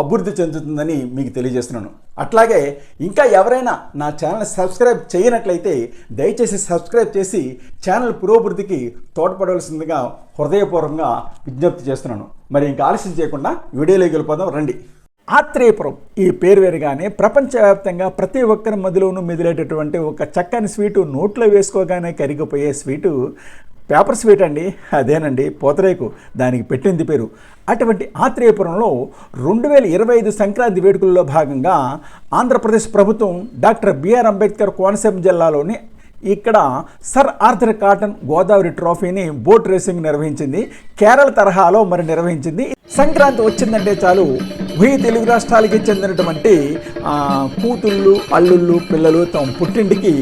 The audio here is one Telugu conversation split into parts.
అభివృద్ధి చెందుతుందని మీకు తెలియజేస్తున్నాను. అట్లాగే ఇంకా ఎవరైనా నా ఛానల్ సబ్స్క్రైబ్ చేయనట్లయితే దయచేసి సబ్స్క్రైబ్ చేసి ఛానల్ పురోభివృద్ధికి తోడ్పడవలసిందిగా హృదయపూర్వకంగా విజ్ఞప్తి చేస్తున్నాను. మరి ఇంకా ఆలస్యం చేయకుండా వీడియోలోకి వెళ్ళిపోదాం రండి. ఆత్రేయపురం ఈ పేరు వేరుగానే ప్రపంచవ్యాప్తంగా ప్రతి ఒక్కరి మధ్యలోనూ మెదిలేటటువంటి ఒక చక్కని స్వీటు నోట్లో వేసుకోగానే కరిగిపోయే స్వీటు పేపర్ స్వీట్ అండి అదేనండి పోతరేకు దానికి పెట్టింది పేరు. అటువంటి ఆత్రేయపురంలో రెండు వేల ఇరవై ఐదు సంక్రాంతి వేడుకల్లో భాగంగా ఆంధ్రప్రదేశ్ ప్రభుత్వం డాక్టర్ బిఆర్ అంబేద్కర్ కోనసీమ జిల్లాలోని ఇక్కడ సర్ ఆర్థర్ కాటన్ గోదావరి ట్రోఫీని బోట్ రేసింగ్ నిర్వహించింది. కేరళ తరహాలో మరి నిర్వహించింది. సంక్రాంతి వచ్చిందంటే చాలు ఉభయ తెలుగు రాష్ట్రాలకి చెందినటువంటి కూతుళ్ళు అల్లుళ్ళు పిల్లలు తమ పుట్టింటికి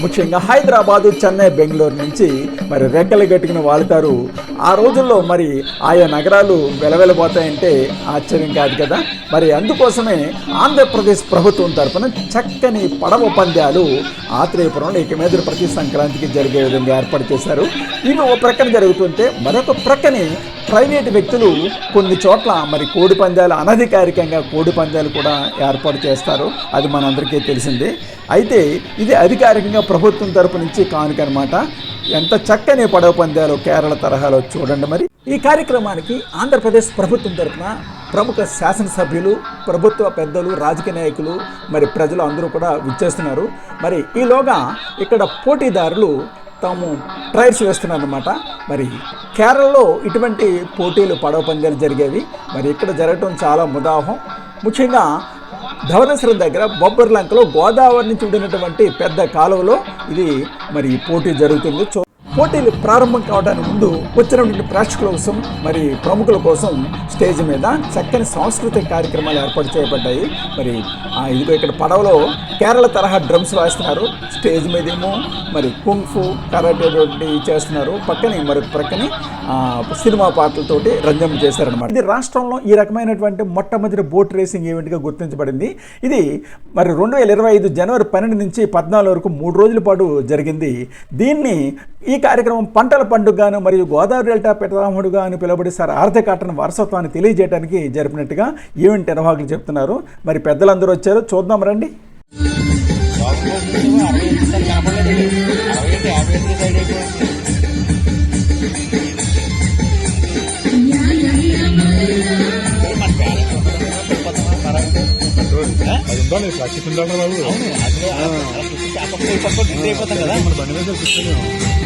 ముఖ్యంగా హైదరాబాదు చెన్నై బెంగళూరు నుంచి మరి రెక్కలు కట్టుకుని వాళ్తారు. ఆ రోజుల్లో మరి ఆయా నగరాలు వెలవెలబోతాయంటే ఆశ్చర్యం కాదు కదా? మరి అందుకోసమే ఆంధ్రప్రదేశ్ ప్రభుత్వం తరఫున చక్కని పడవ పందాలు ఆత్రేయపురంలో ఇక మీద ప్రతి సంక్రాంతికి జరిగే విధంగా ఏర్పాటు చేశారు. ఇవి ఒక ప్రక్కన జరుగుతుంటే మరొక ప్రక్కనే ప్రైవేటు వ్యక్తులు కొన్ని చోట్ల మరి కోడి పందాలు అనధికారికంగా కోడి పందాలు కూడా ఏర్పాటు చేస్తారు. అది మనందరికీ తెలిసిందే. అయితే ఇది అధికారికంగా ప్రభుత్వం తరపు నుంచి కానుక అనమాట ఎంత చక్కని పడవ పందాలు కేరళ తరహాలో చూడండి మరి. ఈ కార్యక్రమానికి ఆంధ్రప్రదేశ్ ప్రభుత్వం తరపున ప్రముఖ శాసనసభ్యులు ప్రభుత్వ పెద్దలు రాజకీయ నాయకులు మరి ప్రజలు అందరూ కూడా విచ్చేస్తున్నారు. మరి ఈలోగా ఇక్కడ పోటీదారులు తాము ట్రయల్స్ వేస్తున్నారన్నమాట. మరి కేరళలో ఇటువంటి పోటీలు పడవ పందాలు జరిగేవి. మరి ఇక్కడ జరగటం చాలా ముదాహం. ముఖ్యంగా ధవళేశ్వరం దగ్గర బొబ్బర్లంకలో గోదావరి నుంచి ఉండినటువంటి పెద్ద కాలువలో ఇది మరి పోటీ జరుగుతుంది. చూ- పోటీలు ప్రారంభం కావడానికి ముందు వచ్చినటువంటి ప్రేక్షకుల కోసం మరి ప్రముఖుల కోసం స్టేజ్ మీద చక్కని సాంస్కృతిక కార్యక్రమాలు ఏర్పాటు చేయబడ్డాయి. మరి ఇదిగో ఇక్కడ పడవలో కేరళ తరహా డ్రమ్స్ వాయిస్తున్నారు. స్టేజ్ మీద ఏమో మరి కుంఫు కరాటే చేస్తున్నారు. పక్కనే మరి ప్రక్కనే సినిమా పాటలతోటి రంజం చేశారనమాట ఇది రాష్ట్రంలో ఈ రకమైనటువంటి మొట్టమొదటి బోట్ రేసింగ్ ఈవెంట్గా గుర్తించబడింది. ఇది మరి రెండు వేల ఇరవై ఐదు జనవరి పన్నెండు నుంచి పద్నాలుగు వరకు మూడు రోజుల పాటు జరిగింది. దీన్ని ఈ కార్యక్రమం పంటల పండుగను మరియు గోదావరి డెల్టా పితామహుడుగా అని పిలువబడి సార్ ఆర్థికాటన వారసత్వాన్ని తెలియజేయడానికి జరిపినట్టుగా ఈవెంట్ నిర్వాహకులు చెప్తున్నారు. మరి పెద్దలందరూ వచ్చారు. చూద్దాం రండి. ఉండాలి ఉండాలి బాబు మన బండి మీద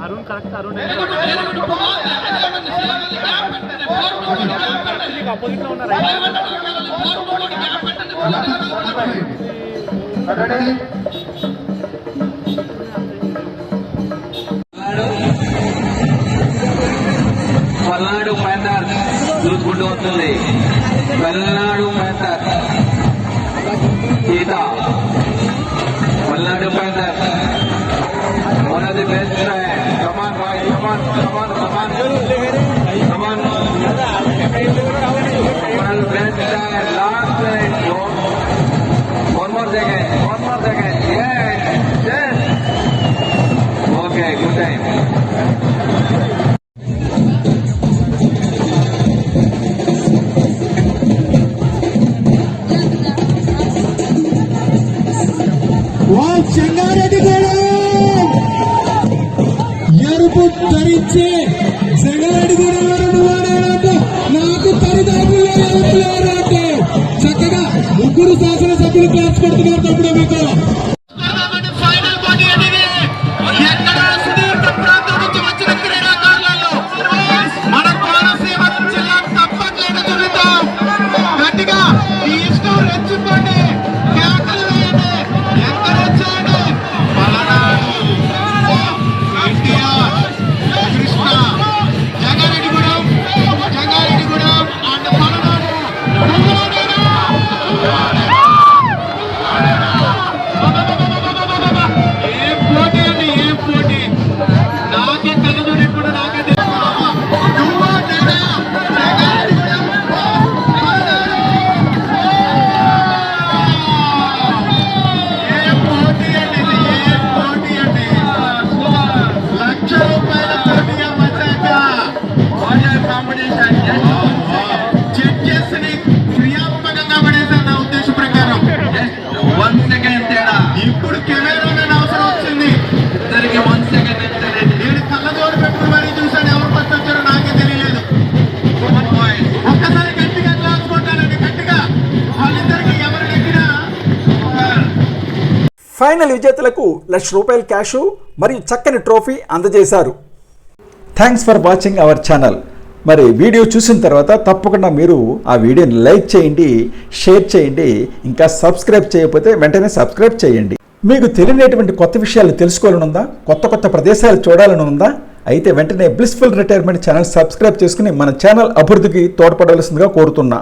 వన్ గ్యాప్ పెట్టండి అపోజిట్లో ఉన్నారు పల్నాడు ప్యాంథర్ దూసుకుంటూ వస్తుంది. Palnadu panther Sita Palnadu panther second, one more second. Yes, yes. Okay, good time. Wow, Changareddy ఎరుపు ధరించే జగలడి నాకు తరిదాపులు చక్కగా ముగ్గురు శాసన శాసనసభ్యులు క్లాస్ కొడుతున్నారు తప్పుడు ఫైనల్ విజేతలకు లక్ష రూపాయల క్యాష్ మరియు చక్కని ట్రోఫీ అందజేశారు. Thanks for watching our channel మరి వీడియో చూసిన తర్వాత తప్పకుండా మీరు ఆ వీడియోని లైక్ చేయండి షేర్ చేయండి ఇంకా సబ్స్క్రైబ్ చేయకపోతే వెంటనే సబ్స్క్రైబ్ చేయండి. మీకు తెలియనటువంటి కొత్త విషయాలు తెలుసుకోవాలని ఉందా కొత్త కొత్త ప్రదేశాలు చూడాలని ఉందా అయితే వెంటనే బ్లిస్ఫుల్ రిటైర్మెంట్ ఛానల్ సబ్స్క్రైబ్ చేసుకుని మన ఛానల్ అభివృద్ధికి తోడ్పడవలసిందిగా కోరుతున్నా.